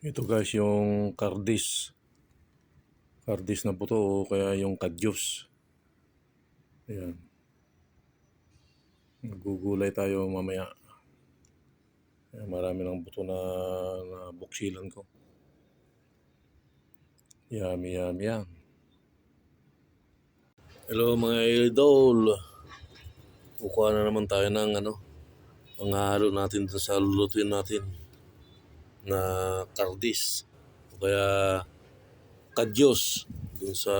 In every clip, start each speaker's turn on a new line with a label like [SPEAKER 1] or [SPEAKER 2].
[SPEAKER 1] Ito guys, yung kardis. Kardis na puto o kaya yung kadyos. Ayan. Gugulay tayo mamaya. Ayan, marami ng buto na, na buksilan ko. Yummy, yummy, yan. Hello mga idol. Kukuha na naman tayo ng ano, panghalo natin sa lulutuin natin na kardis o kaya kadyos dun sa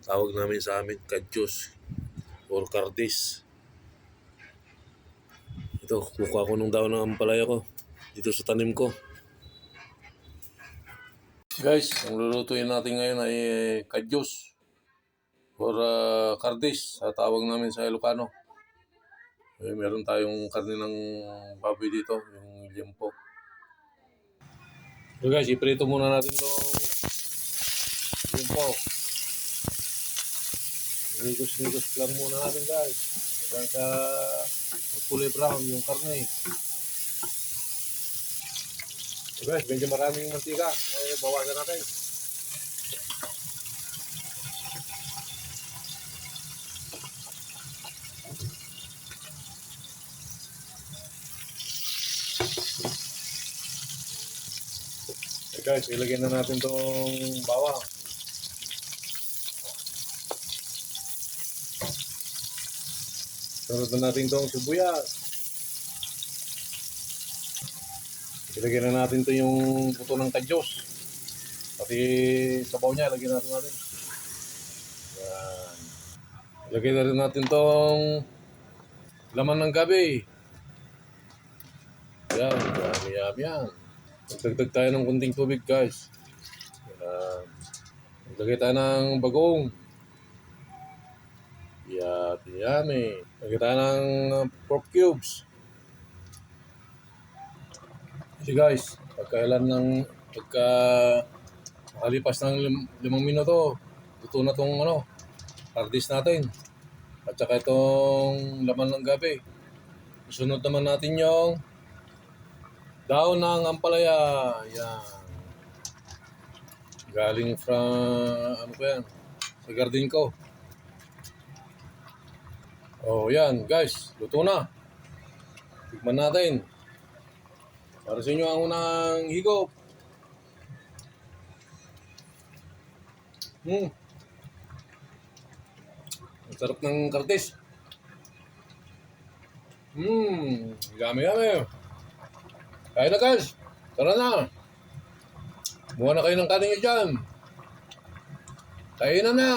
[SPEAKER 1] tawag namin sa amin kadyos or kardis ito kukuha ko nung daw ng ampalaya ko dito sa tanim ko. Guys ang lulutuin natin ngayon ay eh, kadyos or uh, kardis sa tawag namin sa Ilocano. Eh, meron tayong karne ng baboy dito yung limpo So guys, iprito muna natin itong limpo. Nigos-nigos lang muna natin guys. Hanggang sa kulay brown yung karne. So guys, medyo maraming mantika. Eh, bawasan natin. Okay guys, ilagay na natin tong bawang. Sunod na natin tong sibuyas. Ilagay na natin to yung buto ng kadyos. Pati sabaw niya, ilagay natin natin. Yan. Ilagay na rin natin tong laman ng gabi. Yan, yami yami yan. Magdagdag tayo ng kunting tubig guys. Yan. Maglagay tayo ng bagong. Yummy, yummy. Lagay tayo ng uh, pork cubes. Kasi guys, pagkailan ng pagka makalipas ng lim- limang minuto, luto na tong ano, hardis natin. At saka itong laman ng gabi. Sunod naman natin yung daon ng ampalaya. Yan. Galing from, ano pa yan, sa garden ko. Oh, yan, guys. Luto na. Tikman natin. Para sa inyo ang unang higop. Hmm. Ang sarap ng kartis. Hmm. Yummy. Kaya na guys. Tara na. Buha na kayo ng kanin nyo dyan. Kainan na.